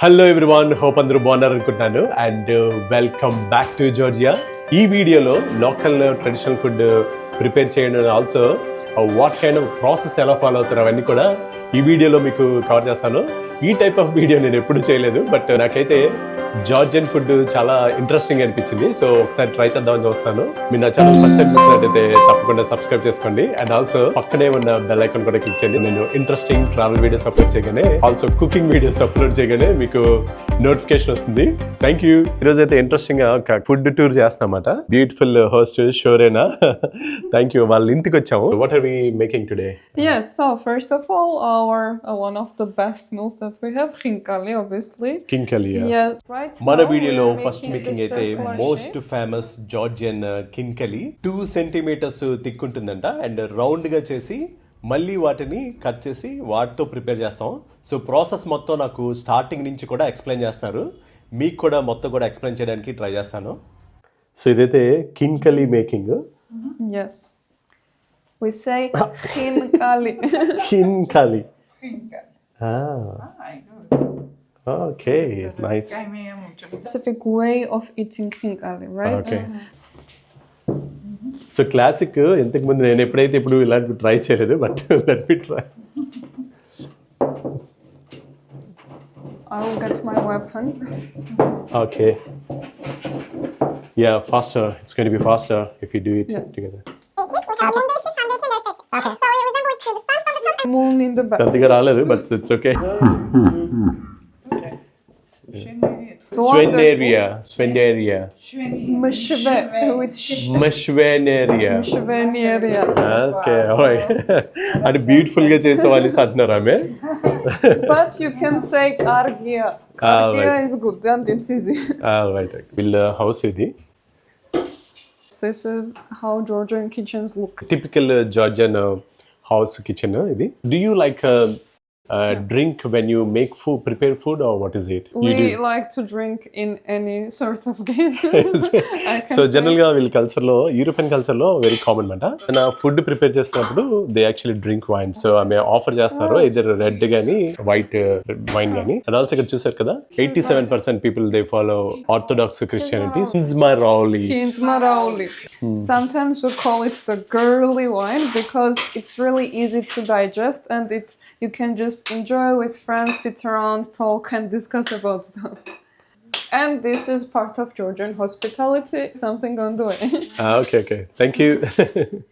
Hello everyone hope అందరూ బాగున్నారనుకుంటున్నాను and welcome uh, back to Georgia ఈ వీడియోలో లోకల్ ట్రెడిషనల్ ఫుడ్ ప్రిపేర్ చేయడం. Also what kind of process ఎలా follow అవుతారు అవన్నీ కూడా ఈ వీడియోలో మీకు కవర్ చేస్తాను. ఈ టైప్ ఆఫ్ వీడియో నేను ఎప్పుడు చేయలేదు బట్ నాకైతే జార్జియన్ ఫుడ్ చాలా ఇంట్రెస్టింగ్ అనిపించింది. సో ఒకసారి ట్రై చేద్దామని చూస్తాను. మీరు నా ఛానల్ ఫస్ట్ టైం చూసినట్టయితే తప్పకుండా సబ్స్క్రైబ్ చేసుకోండి. అండ్ ఆల్సో పక్కనే ఉన్న బెల్ ఐకాన్ కూడా క్లిక్ చేయండి. నేను ఇంట్రెస్టింగ్ ట్రావెల్ వీడియోస్ అప్లోడ్ చేయగానే ఆల్సో కుకింగ్ వీడియోస్ అప్లోడ్ చేయగానే మీకు నోటిఫికేషన్ వస్తుంది. థ్యాంక్ యూ ఈరోజు అయితే ఇంట్రెస్టింగ్గా ఒక ఫుడ్ టూర్ చేస్తామన్నమాట beautiful host Shorena thank you వాళ్ళ ఇంటికి వచ్చాము. What are we making today Yes, so first of all, uh, our uh, one of the best meals that we have, khinkali, obviously. Khinkali Yes, right. మన now వీడియోలో we're first making making the అయితే circular most shape. Famous Georgian khinkali two centimeters thick ఉంటుందంట and రౌండ్గా చేసి మళ్ళీ వాటిని cut చేసి వాటితో ప్రిపేర్ చేస్తాం సో ప్రాసెస్ మొత్తం నాకు స్టార్టింగ్ నుంచి కూడా ఎక్స్ప్లెయిన్ చేస్తారు మీకు కూడా మొత్తం కూడా ఎక్స్ప్లెయిన్ చేయడానికి ట్రై చేస్తాను సో ఇదైతే khinkali making Yes. We say khinkali. Khinkali Ah, okay nice Specific way of eating khinkali, right? Okay so classic ఇంతకు ముందు నేను ఎప్పుడైతే ఇప్పుడు ఇలాంటివి ట్రై చేయలేదు but let me try I will get my weapon. Okay yeah faster it's going to be faster if you do it Yes. Together the back. పెద్దగా రాలేదు but it's okay It's స్వెనేరియా స్వెనేరియా Meshve with sh- మష్వెనేరియా Meshveneria. Okay అంటే beautiful గా చేసే వాళ్ళు అంటున్నారు ఆమె But you can say kargia. Ah, Kargia right. is good and it's easy. Right వీళ్ళ house ఇది this is how Georgian kitchens look. Typical Georgian house kitchen ఇది do you like drink when you make food prepare food or what is it you We do like to drink in any sort of cases. I can so say. General గా వీళ్ళ culture లో European culture లో very common అనమాట నా food prepare చేసినప్పుడు they actually drink wine so ఆమె offer చేస్తారు ఇద్దరు రెడ్ గానీ వైట్ వైన్ గానీ అండ్ ఆల్సో ఇక్కడ చూసారు కదా eighty seven percent people they follow orthodox Christianity రావులీ Hmm. Sometimes we call it the girly wine because it's really easy to digest and it you can just enjoy with friends, sit around, talk and discuss about stuff. And this is part of Georgian hospitality, something on the way. Ah, okay, okay. Thank you.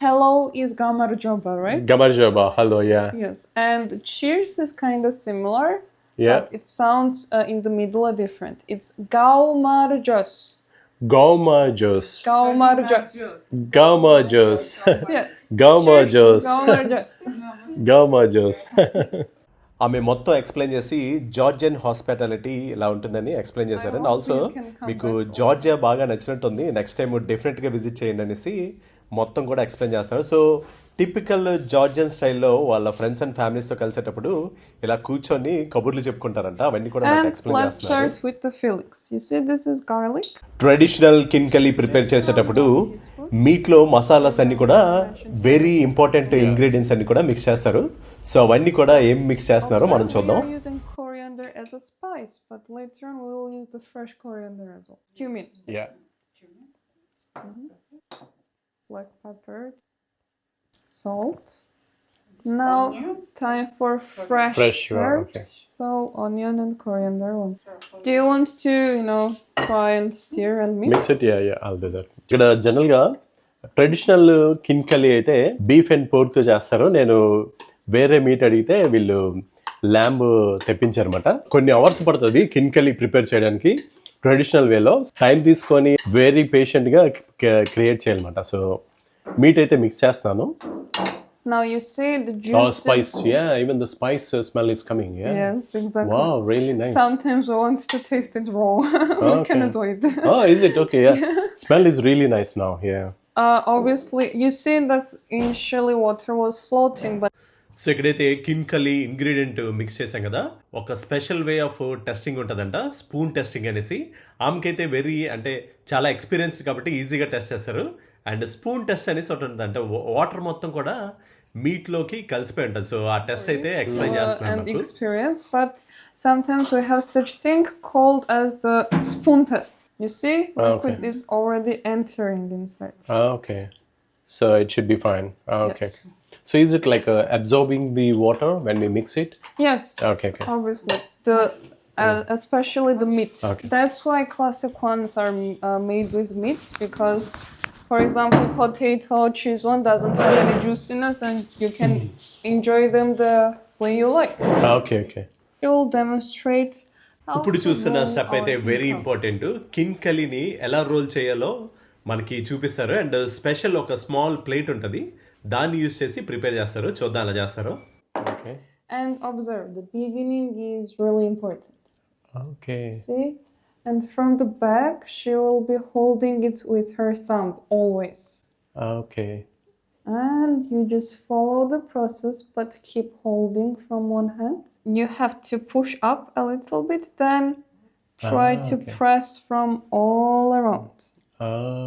Hello is Gamarjoba, right? Gamarjoba, hello, yeah. Yes, and cheers is kind of similar. Yeah. it sounds uh, in the middle different. It's Gaumarjos. Gaumarjos Gaumarjos. Gaumarjos Yes. Gaumarjos. Cheers, Gaumarjos. Gaumarjos ఆమె మొత్తం explain చేసి Georgian hospitality ఇలా ఉంటుందని explain చేశారు. And also మీకు Georgia బాగా నచ్చినట్టుంది. Next time డెఫినెట్గా విజిట్ చేయండి అనేసి మొత్తం కూడా ఎక్స్ప్లెయిన్ చేస్తారు. సో టిపికల్ జార్జియన్ స్టైల్లో వాళ్ళ ఫ్రెండ్స్ అండ్ ఫ్యామిలీస్తో కలిసేటప్పుడు ఇలా కూర్చొని కబుర్లు చెప్పుకుంటారంట అవన్నీ కూడా ఎక్స్ప్లెయిన్ చేస్తున్నారు with the fillings. You see, this is garlic. Traditional khinkali prepare చేసేటప్పుడు మీట్లో మసాలాస్ అన్ని కూడా వెరీ ఇంపార్టెంట్ ఇంగ్రీడియంట్స్ అన్ని కూడా మిక్స్ చేస్తారు సో అవన్నీ కూడా ఏం మిక్స్ చేస్తున్నారో మనం చూద్దాం coriander as a spice, but later on we will use the fresh coriander as well. Cumin. Yeah. Mhm. Black pepper. Salt. Now, time for fresh, Fresh, yeah, herbs. okay. So, onion and coriander ones. Do you want to, you know, try and stir and mix? Mix it yeah yeah all do that ఇక్కడ జనరల్గా traditional కిన్కలి అయితే beef and పోర్క్తో చేస్తారు నేను వేరే meet అడిగితే వీళ్ళు lamb తెప్పించారన్నమాట కొన్ని hours పడుతుంది కిన్కలి ప్రిపేర్ చేయడానికి ట్రెడిషనల్ వేలో టైం తీసుకొని వెరీ పేషెంట్గా క్రియేట్ చేయాలన్నమాట సో మీట్ అయితే మిక్స్ చేస్తాను Now, you see the juice. Oh, spice. Yeah, even the spice uh, smell is coming. Yeah. Yes, exactly. Wow, really nice. Sometimes we want to taste it raw. we Okay. cannot wait. Oh, is it okay? Yeah. Smell is really nice now. Yeah. Uh, obviously, you see that initially water was floating, but so ఇక్కడైతే khinkali ingredient mix చేసాం కదా ఒక special way of testing ఉంటుందంట spoon testing అనేసి ఆమెకైతే very అంటే చాలా experienced కాబట్టి ఈజీగా టెస్ట్ చేస్తారు అండ్ స్పూన్ టెస్ట్ అనేసి ఒకటి ఉంటుందంట వాటర్ మొత్తం కూడా మీట్ లోకి కలిసిపోయి ఉంటుంది సో ఆ టెస్ట్ అయితే ఎక్స్ప్లెయిన్ uh, చేస్తున్నాను and నాకు experience, but sometimes we have such thing called as the spoon test. You see, Ah, liquid okay. is already entering inside. Okay so it should be fine okay Yes. So is it like absorbing the water when we mix it Yes, okay okay obviously the. Uh, especially the meat. Okay. That's why classic ones are uh, made with meat because, for example, potato cheese one doesn't have any juiciness and you can enjoy them the way you like. Okay okay It will demonstrate. how ఇప్పుడు to చూస్తున్న roll step అయితే our very khinkali. Important కిన్కలిని ఎలా roll చేయాలో మనకి చూపిస్తారు and special ఒక small plate ఉంటుంది దాన్ని యూస్ చేసి ప్రిపేర్ చేస్తారు చూద్దాం ఎలా చేస్తారు okay And observe, the beginning is really important. Okay See? And from the back, she will be holding it with her thumb always. Okay And you just follow the process, but keep holding from one hand. You have to push up a little bit, then try Ah, to okay. press from all around.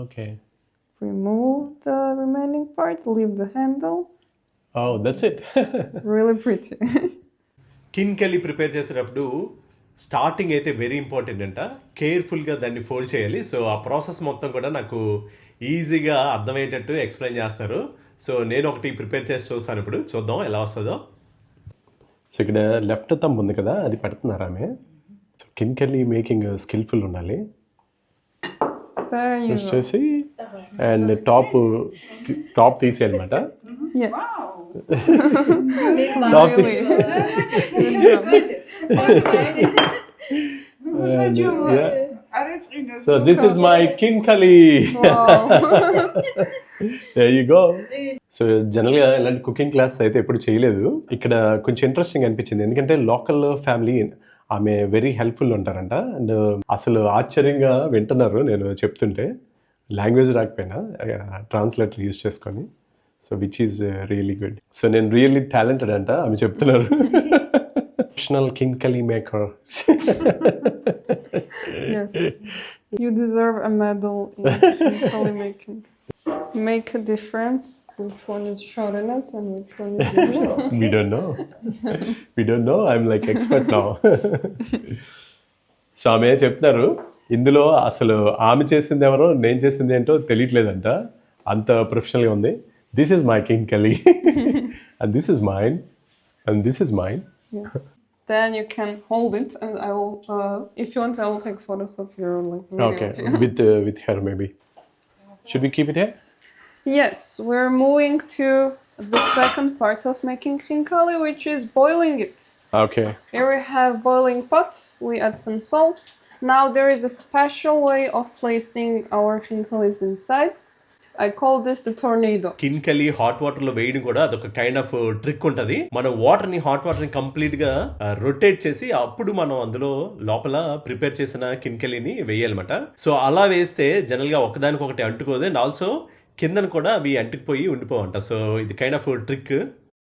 Okay Remove the remaining part, leave the handle. Oh that's it Really pretty. Khinkali prepare చేసేటప్పుడు starting అయితే very important అంట. కేర్ఫుల్గా దాన్ని fold చేయాలి. So ఆ process మొత్తం కూడా నాకు ఈజీగా అర్థమయ్యేటట్టు ఎక్స్ప్లెయిన్ చేస్తారు. సో నేను ఒకటి ప్రిపేర్ చేసి చూస్తాను ఇప్పుడు. చూద్దాం ఎలా వస్తుందో. సో ఇక్కడ లెఫ్ట్ తమ్ ఉంది కదా అది పెడుతున్నారు ఆమె? సో కిన్కెళ్ళి మేకింగ్ స్కిల్ఫుల్ ఉండాలి. చేసి అండ్ టాప్ టాప్ తీసేయాలన్నమాట Yes. Top Really. తీసి so this is my. You go so జనరల్గా ఇలాంటి కుకింగ్ క్లాస్ అయితే ఎప్పుడు చేయలేదు. ఇక్కడ కొంచెం ఇంట్రెస్టింగ్ అనిపించింది. ఎందుకంటే లోకల్ ఫ్యామిలీ ఆమె వెరీ హెల్ప్ఫుల్ ఉంటారంట. అండ్ అసలు ఆశ్చర్యంగా వింటున్నారు నేను చెప్తుంటే. లాంగ్వేజ్ రాకపోయినా ట్రాన్స్లేటర్ యూజ్ చేసుకొని so which is really good so నేను రియల్లీ టాలెంటెడ్ అంట ఆమె చెప్తున్నారు professional khinkali maker Yes. You deserve a medal in Kali making. Make a difference which one is shortness and which one is we don't know. we don't know. I'm like expert now. So ఆమె చెప్తున్నారు ఇందులో అసలు ఆమె చేసింది ఎవరో నేను చేసింది ఏంటో తెలియట్లేదంట అంత ప్రొఫెషనల్గా ఉంది this is my khinkali and this is mine and this is mine. Then you can hold it, and I will. Uh, if you want, I will take photos of your like of you. With with her maybe should we keep it here Yes, we're moving to the second part of making khinkali, which is boiling it. Okay Here we have boiling pot. We add some salt. Now there is a special way of placing our kinkalis inside. I call this the tornado. Khinkali hot వాటర్లో వేయడం కూడా అదొక kind of trick ఉంటది. మనం వాటర్ని hot వాటర్ని కంప్లీట్గా uh, rotate చేసి అప్పుడు మనం అందులో లోపల ప్రిపేర్ చేసిన కిన్కలిని వేయాలన్నమాట. సో అలా వేస్తే జనరల్గా ఒకదానికి ఒకటి అంటుకోదు. అండ్ ఆల్సో కిందన కూడా అవి అంటుకుపోయి ఉండిపోవంట. సో ఇది kind of trick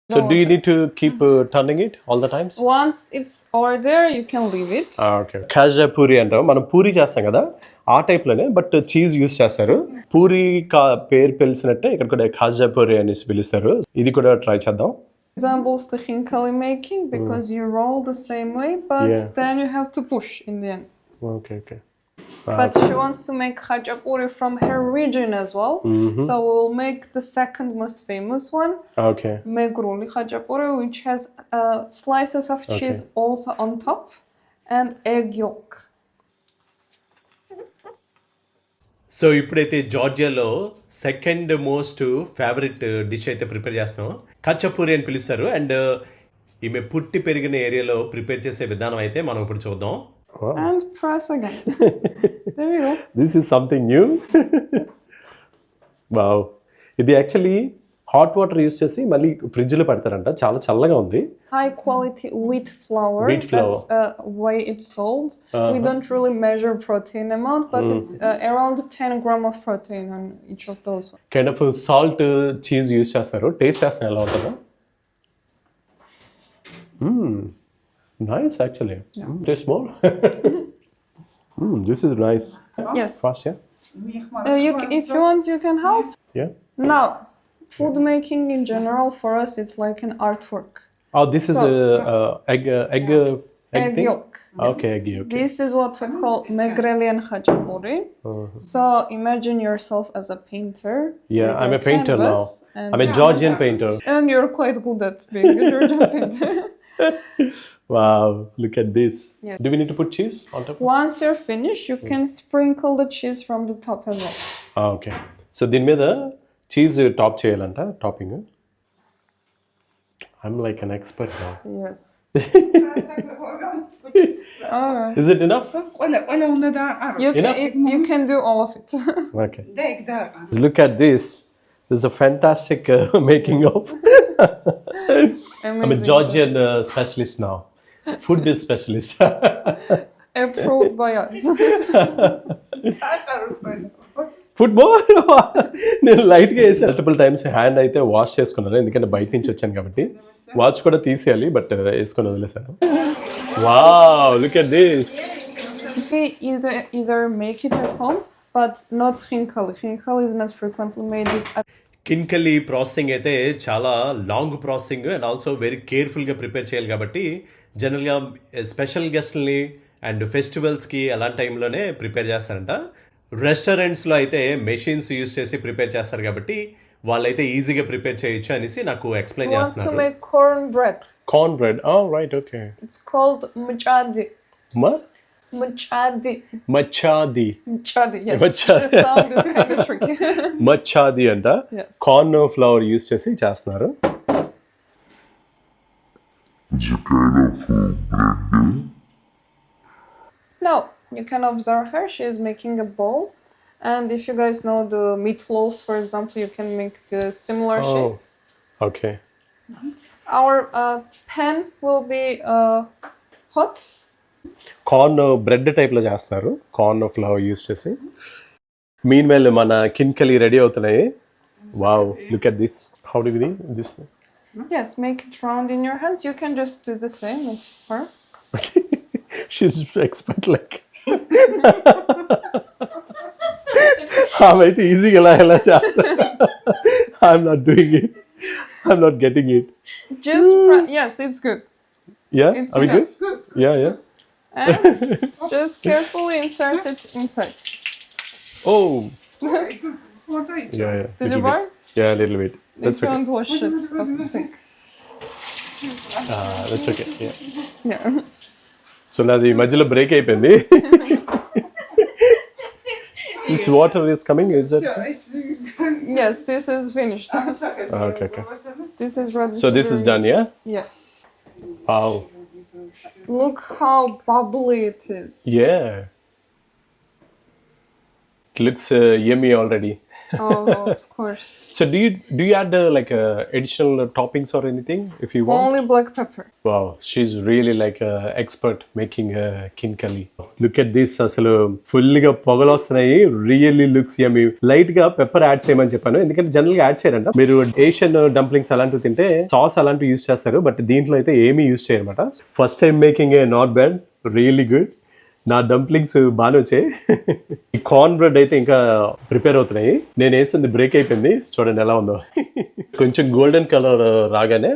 So do you need to keep turning it all the times Once it's over there, you can leave it. Okay Khaja puri అంటాం మనం పూరి చేస్తాం కదా ఆ టైప్లోనే బట్ చీజ్ యూస్ చేస్తారు పూరి కా పేరు పిలిచినట్టే ఇక్కడ కూడా ఖాజా పూరి అనేసి పిలుస్తారు ఇది కూడా ట్రై చేద్దాం Resembles the khinkali making because you roll the same way, but Yeah. then you have to push in the end. Okay okay But she wants to make khachapuri from her region as well. So we'll make the second most famous one, okay megruli khachapuri, which has uh, slices of cheese also on top and egg yolk. So ఇప్పుడైతే జార్జియాలో second most favourite dish అయితే prepare చేస్తున్నాం కచ్చపూరి అని పిలుస్తారు and ఈమె పుట్టి పెరిగిన ఏరియాలో prepare చేసే విధానం అయితే మనం ఇప్పుడు చూద్దాం And press again. there you go. This is something new wow ఇది యాక్చువల్లీ హాట్ వాటర్ యూస్ చేసి మళ్ళీ ఫ్రిడ్జ్లో పెడతారంట చాలా చల్లగా ఉంది flour. That's uh, why it's sold. We Uh-huh. don't really measure protein amount, but Mm. it's uh, around 10 gram of protein on each of those. Kind of salt cheese use చేస్తారు taste చేస్తాను ఎలా ఉంటుందో nice actually taste more Mm, this is nice. Yes. Fast, yeah? Uh, you, if you want, you can help. Yeah? Now, food making in general for us is like an artwork. Oh, this is So- a, a egg, uh, egg, uh, egg, Egg thing? yolk. Okay, egg yolk. This is what we mm, call Megrelian Hajipuri. Uh, uh-huh. So imagine yourself as a painter. Yeah, I'm a painter now. I'm a Georgian painter. and you're quite good at being a Georgian painter Wow, look at this. Yeah. Do we need to put cheese on top? Once you're finished, you can sprinkle the cheese from the top as well. Okay so దీని మీద cheese top చేయాలంట topping I'm like an expert నా Yes. Alright. Is it enough ولا ولا هنا دا عرب You can, Enough? if, you can do all of it. Okay داك دا look at this This a fantastic making of I'm Amazing. Georgian specialist నా food specialist Approved by us. Football నేను లైట్గా వేసి multiple times hand అయితే wash చేసుకున్నాను ఎందుకంటే బయట నుంచి వచ్చాను కాబట్టి వాచ్ కూడా తీసేయాలి బట్ వేసుకొని వదిలేసాను wow look at this We either either make it at home, but not khinkali. Khinkali is not frequently made it khinkali processing అయితే చాలా long processing and also very కేర్ఫుల్గా ప్రిపేర్ చేయాలి కాబట్టి జనరల్గా స్పెషల్ గెస్ట్ని అండ్ ఫెస్టివల్స్కి అలాంటి టైంలోనే ప్రిపేర్ చేస్తారంట రెస్టారెంట్స్లో అయితే మెషిన్స్ యూస్ చేసి ప్రిపేర్ చేస్తారు కాబట్టి వాళ్ళైతే ఈజీగా ప్రిపేర్ చేయొచ్చు అనేసి నాకు ఎక్స్ప్లెయిన్ చేస్తున్నారు make cornbread. Cornbread right okay It's called mchadi. మా Mchadi. మచ్చాది Mchadi, yes. Machadi. The sound is kind of tricky. మచ్చాది అంట Yes. కార్న్ ఫ్లవర్ యూస్ చేసి చేస్తున్నారు Now, you can observe her. She is making a bowl. And if you guys know the meatloaves, for example, you can make the similar shape. Okay Our uh, pan will be uh, hot. Corn bread టైప్లో చేస్తున్నారు corn flour use చేసి mean well మన khinkali ready అవుతున్నాయి wow look at this how do this Yes, make it round in your hands. You can just do the same as her. She's expert like ఆమె అయితే ఈజీగా ఎలా ఎలా చేస్తారు I'm not doing it I'm not getting it Just pra- yes, it's good. Yeah It's అవి good enough. Yeah yeah and just carefully insert it inside. Oh! yeah, yeah. Did you burn? Yeah, a little bit. That's you okay. can't wash it at the sink. Ah, that's okay. Yeah. Yeah. So now the మధ్యలో break happened. This water is coming. Is it? yes this is finished ah, okay okay this is ready so this is done yeah yes wow Look how bubbly it is. Yeah. It looks uh, yummy already. Oh, of course. So do you do you add uh, like uh, additional uh, toppings or anything if you want? Only black pepper. Wow, she's really like a expert making uh, kinkali. Look at this అసలు full గా పొగలు వస్తున్నాయి really looks యమ్మీ light గా pepper add చేయమని చెప్పాను ఎందుకంటే general గా add చేయరంట మీరు ఏషియన్ డంప్లింగ్స్ అలాంటివి తింటే సాస్ అలాంటివి యూస్ చేస్తారు బట్ దీంట్లో అయితే ఏమీ use చేయరన్నమాట first time making a not bad really good నా డంప్లింగ్స్ బాగానే వచ్చాయి ఈ కార్న్ బ్రెడ్ అయితే ఇంకా ప్రిపేర్ అవుతున్నాయి నేను వేసింది బ్రేక్ అయిపోయింది చూడండి ఎలా ఉందో కొంచెం గోల్డెన్ కలర్ రాగానే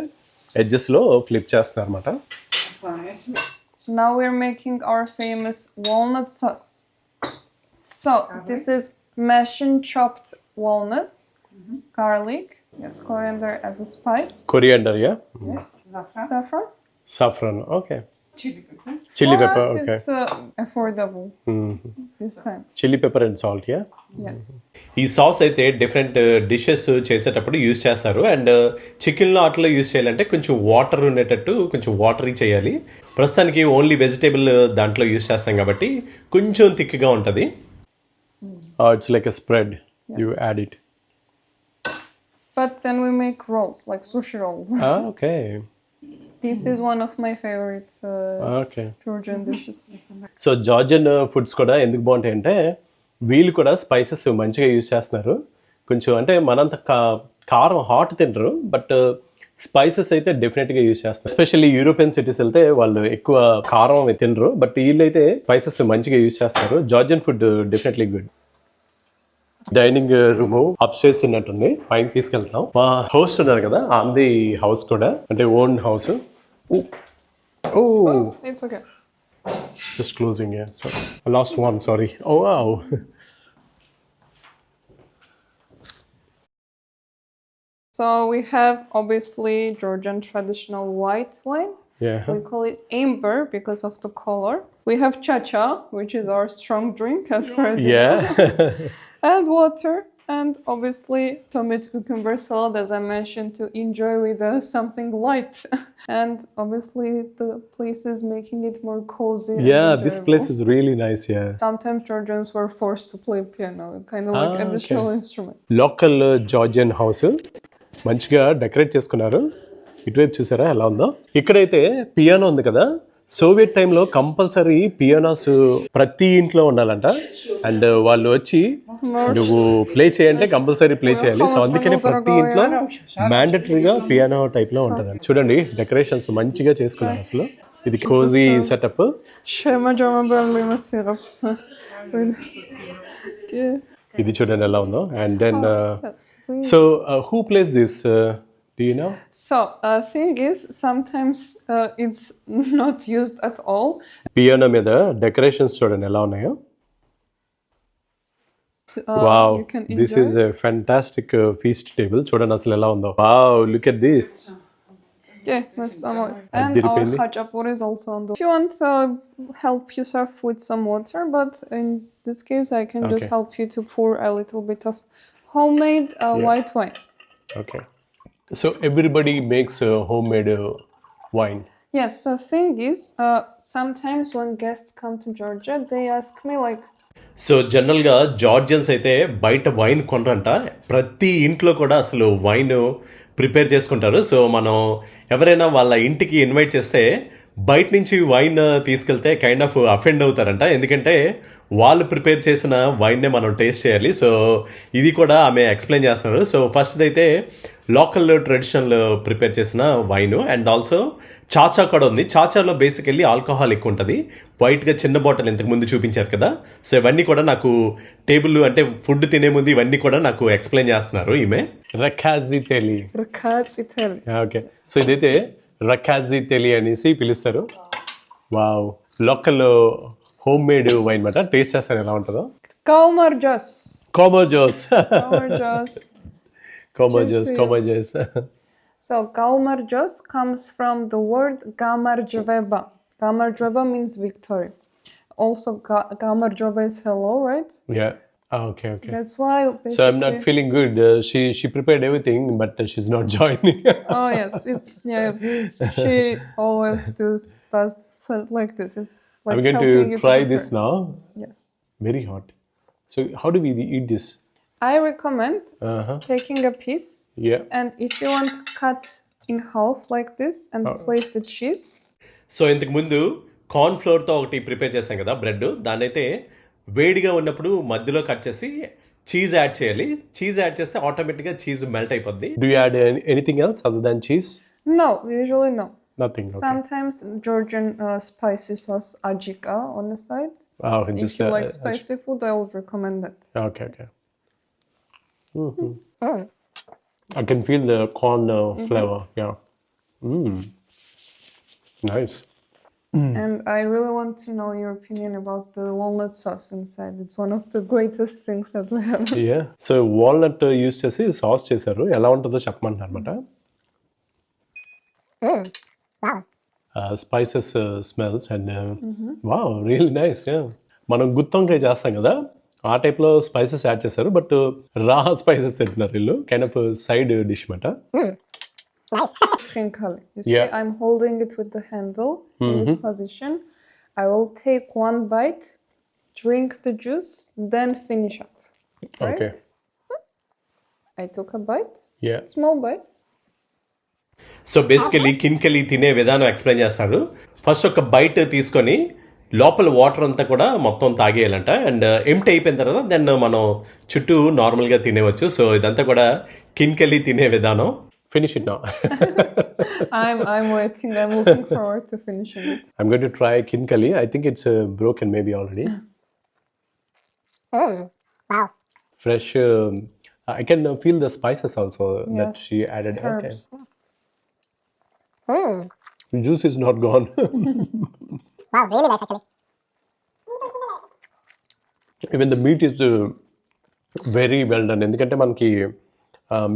ఎడ్జెస్లో ఫ్లిప్ చేస్తాను అనమాట Now we're making our famous walnut sauce. So this is mashed and chopped walnuts, mm-hmm. garlic, yes, coriander as a spice. Coriander, yeah. Yes. Saffron. Saffron. Saffron. Okay. Chilli pepper chilli pepper okay affordable chilli pepper and salt yeah ఈ sauce అయితే different dishes uh, చేసేటప్పుడు use చేస్తారు. And చికెన్లో uh, అట్లా use చేయాలంటే కొంచెం water ఉండేటట్టు కొంచెం వాటరీ చేయాలి. ప్రస్తుతానికి ఓన్లీ వెజిటేబుల్ uh, దాంట్లో యూస్ చేస్తాం కాబట్టి కొంచెం థిక్గా ఉంటుంది. It's like a spread you add it but then we make rolls like sushi rolls okay this is one of my favorite uh, okay Georgian dishes. So Georgian foods కూడా ఎందుకు బాగుంటాయి అంటే వీళ్ళు కూడా స్పైసెస్ మంచిగా యూజ్ చేస్తున్నారు. కొంచెం అంటే మనంత కారం హాట్ తినరు బట్ స్పైసెస్ అయితే డెఫినెట్గా యూజ్ చేస్తారు ఎస్పెషల్లీ యూరోపియన్ సిటీస్ వెళ్తే వాళ్ళు ఎక్కువ కారం తినరు బట్ వీళ్ళు అయితే స్పైసెస్ మంచిగా యూజ్ చేస్తారు Georgian food definitely good dining room upstairs ఉన్నట్టుంది. పైన తీసుకెళ్తాం మా హోస్ట్ ఉన్నారు కదా ఆంది హౌస్ కూడా అంటే own house Oh. oh. Oh. It's okay. Just closing, yeah. Sorry. I lost one, sorry. Oh, wow. so we have obviously Georgian traditional white wine. Yeah. We call it amber because of the color. We have cha-cha, which is our strong drink as far as yeah. and water. And obviously tomato cucumber salad, as I mentioned, to enjoy with uh, something light. and obviously the place is making it more cozy. This enjoyable. Place is really nice yeah Sometimes Georgians were forced to play piano, kind of like Ah, additional okay. instrument. Local Georgian house మంచిగా decorate చేసుకున్నారు ఇటువైపు చూసారా ఎలా ఉందో ఇక్కడైతే piano ఉంది కదా Soviet టైంలో కంపల్సరీ పియానోస్ ప్రతి ఇంట్లో ఉండాలంట. అండ్ వాళ్ళు వచ్చి నువ్వు ప్లే చేయంటే కంపల్సరీ ప్లే చేయాలి. సో అందుకని ప్రతి ఇంట్లో మ్యాండటరీగా పియానో టైప్లో ఉంటుంది చూడండి డెకరేషన్స్ మంచిగా చేసుకున్నారు అసలు. ఇది కోజీ సెటప్. ఇది చూడండి ఎలా ఉందో. And then. So who place this Do you know So, uh, thing is, sometimes uh, it's not used at all. Piano మీద డెకరేషన్స్ చూడండి ఎలా ఉన్నాయో Uh, wow You can this enjoy. Is fantastic feast table చూడండి అసలు ఎలా ఉందో wow look at this Yeah, that's some of it. And did you our pay me? hachapur is also on the. If you want to help yourself with some water, but in this case, I can just Okay. help you to pour a little bit of homemade uh, Yeah. white wine. Okay So everybody makes homemade wine Yes, the thing is, uh, sometimes when guests come to Georgia, they ask me like, so జనరల్గా Georgians అయితే బయట wine కొనరంట. ప్రతి ఇంట్లో కూడా అసలు wine prepare చేసుకుంటారు. So మనం ఎవరైనా వాళ్ళ ఇంటికి ఇన్వైట్ చేస్తే బయట నుంచి వైన్ తీసుకెళ్తే కైండ్ ఆఫ్ అఫెండ్ అవుతారంట. ఎందుకంటే వాళ్ళు ప్రిపేర్ చేసిన వైన్నే మనం టేస్ట్ చేయాలి. సో ఇది కూడా ఆమె ఎక్స్ప్లెయిన్ చేస్తున్నారు. సో ఫస్ట్ అయితే లోకల్ ట్రెడిషనల్ ప్రిపేర్ చేసిన వైన్. అండ్ ఆల్సో చాచా కూడా ఉంది. చాచాలో బేసికల్లీ ఆల్కహాల్ ఎక్కువ ఉంటుంది. వైట్గా చిన్న బాటిల్ ఇంతకు ముందు చూపించారు కదా. సో ఇవన్నీ కూడా నాకు టేబుల్ అంటే ఫుడ్ తినే ముందు ఇవన్నీ కూడా నాకు ఎక్స్ప్లెయిన్ చేస్తున్నారు ఈమె. తెలి Italy. ఓకే. సో ఇదైతే రకాజీ తెలి అనేసి పిలుస్తారు wow local homemade wine మాట టేస్ట్ చేస్తారు ఎలా ఉంటుందో Kaumarjas. కోమోజోస్ Kaumarjas. కోమోజోస్ Cheers to you. కోమోజోస్ So Kaumarjas comes from the word Gamarjveba. Gamarjveba means victory. Also, Ga- Gamarjveba is hello, right? Yeah okay okay That's why. So I'm not basically- feeling good. Uh, she she prepared everything, but uh, she's not joining. Oh yes, it's yeah. She always does does so like this. It's like I'm going helping to you try prepare. this now. Yes, Very hot. So how do we eat this? I recommend Uh huh. taking a piece, Yeah. and if you want, cut in half like this and Oh. place the cheese. So ఇంతకు ముందు corn ఫ్లోర్తో ఒకటి prepare చేశాం కదా bread దాన్ని అయితే వేడిగా ఉన్నప్పుడు మధ్యలో కట్ చేసి చీజ్ యాడ్ చేయాలి చీజ్ యాడ్ చేస్తే ఆటోమేటిక్గా చీజ్ మెల్ట్ అయిపోద్ది do add anything else other than cheese No, usually no. Nothing Sometimes Georgian uh, spicy sauce ajika on the side. if just you like spicy food, I would recommend that. Okay okay I can feel the corn uh, flavor. Yeah. Mm. Nice. And I really want to know your opinion about the walnut sauce inside. It's one of the greatest things that we have. Yeah so walnut use చేసి sauce చేశారు. ఎలా ఉంటుందో చెప్పమంటారు అనమాట spices smells and wow real nice మనం గుత్తొంకాయ చేస్తాం కదా ఆ టైప్లో స్పైసెస్ యాడ్ చేశారు. బట్ రా స్పైసెస్ తింటున్నారు వీళ్ళు. కైండ్ ఆఫ్ సైడ్ డిష్ మాట Crinkle. You Yeah. see, I'm holding it with the handle in this position. I will take one bite, drink the juice, then finish up. Right? ఓకే I took a bite, yeah small bite. So basically khinkali తినే విధానం explain చేస్తారు first ఒక byte తీసుకొని లోపల water అంతా కూడా మొత్తం తాగేయాలంట అండ్ ఎంటీ అయిపోయిన తర్వాత దెన్ మనం చుట్టూ నార్మల్గా తినేవచ్చు సో ఇదంతా కూడా కిన్కెళ్ళి తినే విధానం finish it now I'm I'm waiting. I'm looking forward to finishing it. I'm going to try khinkali I think it's broken maybe already fresh I can feel the spices also that Yes. She added okay Herbs. Juice is not gone Wow, really nice actually. Even the meat is very well done ఎందుకంటే మనకి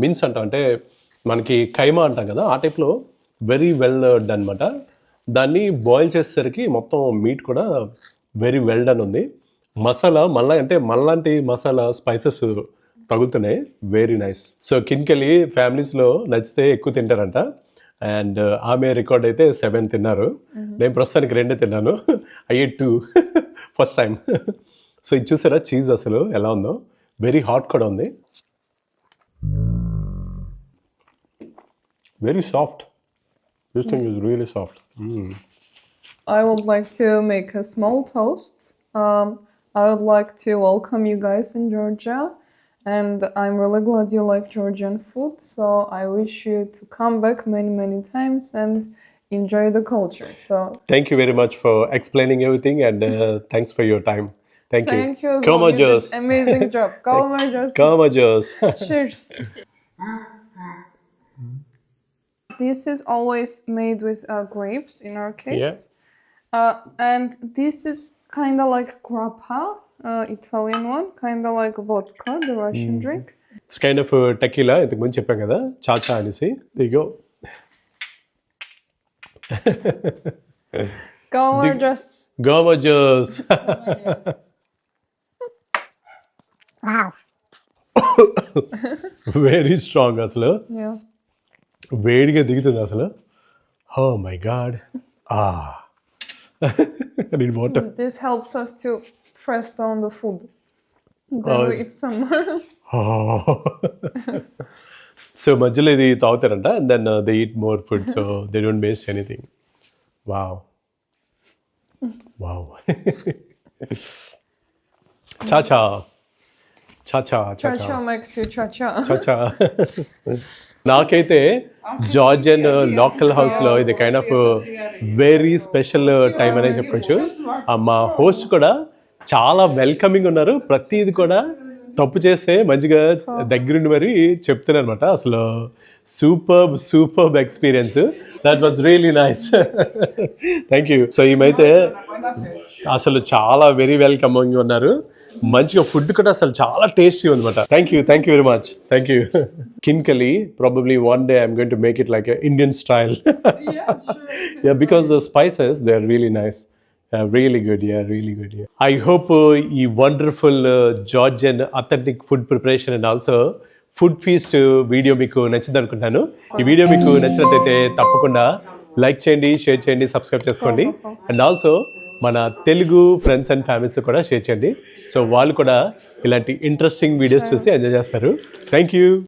mince అంటాం అంటే మనకి కైమా అంటాం కదా ఆ టైప్లో very well done అనమాట దాన్ని బాయిల్ చేసేసరికి మొత్తం మీట్ కూడా వెరీ వెల్ డన్ ఉంది. మసాలా మళ్ళా అంటే మళ్ళాంటి మసాలా స్పైసెస్ తగులుతున్నాయి. వెరీ నైస్ సో కింకెళ్ళి ఫ్యామిలీస్లో నచ్చితే ఎక్కువ తింటారంట. అండ్ ఆమె రికార్డ్ అయితే సెవెన్ తిన్నారు. నేను ప్రస్తుతానికి రెండే తిన్నాను. అయ్యే టూ ఫస్ట్ టైం సో ఇది చూసారా చీజ్ అసలు ఎలా ఉందో? వెరీ హాట్ కూడా ఉంది. Very soft This thing is mm. really soft. Mm. I would like to make a small toast. Um, I would like to welcome you guys in Georgia. And I'm really glad you like Georgian food. So I wish you to come back many, many times and enjoy the culture. So thank you very much for explaining everything and uh, thanks for your time. Thank, thank you. Thank you. Koma Jos. Amazing job. Koma Jos. Koma Jos. Cheers. This is always made with uh, grapes in our case. Uh, and this is kind of like grappa, uh, Italian one, kind of like vodka, the Russian drink. It's kind of tequila ఇంతకు ముందు చెప్పాం కదా చాచా అనేసి దిగో Go on, Jos. గోమా Jose Wow. Very strong అసలు Yeah. వేడిగా దిగుతుంది అసలు. Oh my God ఆ నేను water This helps us to press down the food. Then Oh, we eat some. So మధ్యలో ఇది తాగుతారంట then they eat more food so they don't waste anything wow wow chacha chacha chacha. makes you cha cha. Chacha. నాకైతే Georgian local హౌస్లో ఇది kind of very special time అనే చెప్పొచ్చు. ఆ మా host కూడా చాలా వెల్కమింగ్ ఉన్నారు. ప్రతిది కూడా తప్పు చేస్తే మంచిగా దగ్గరుండి మరి చెప్తున్నారు అనమాట అసలు super super experience that was really nice thank you so ఈమెయితే అసలు చాలా వెరీ వెల్కమింగ్ ఉన్నారు. మంచిగా ఫుడ్ కూడా అసలు చాలా టేస్టీ ఉందన్నమాట. Thank you thank you very much thank you khinkali probably one day I'm going to make it like Indian style because the spices they're really nice. Yeah, really good yeah really good yeah. I hope uh, ఈ wonderful Georgian authentic food preparation and also food feast video మీకు నచ్చింది అనుకుంటాను. ఈ video మీకు నచ్చినట్లయితే తప్పకుండా like చేయండి share చేయండి సబ్స్క్రైబ్ చేసుకోండి. అండ్ ఆల్సో మన తెలుగు ఫ్రెండ్స్ అండ్ ఫ్యామిలీస్ కూడా షేర్ చేయండి. సో వాళ్ళు కూడా ఇలాంటి ఇంట్రెస్టింగ్ వీడియోస్ చూసి ఎంజాయ్ చేస్తారు. Thank you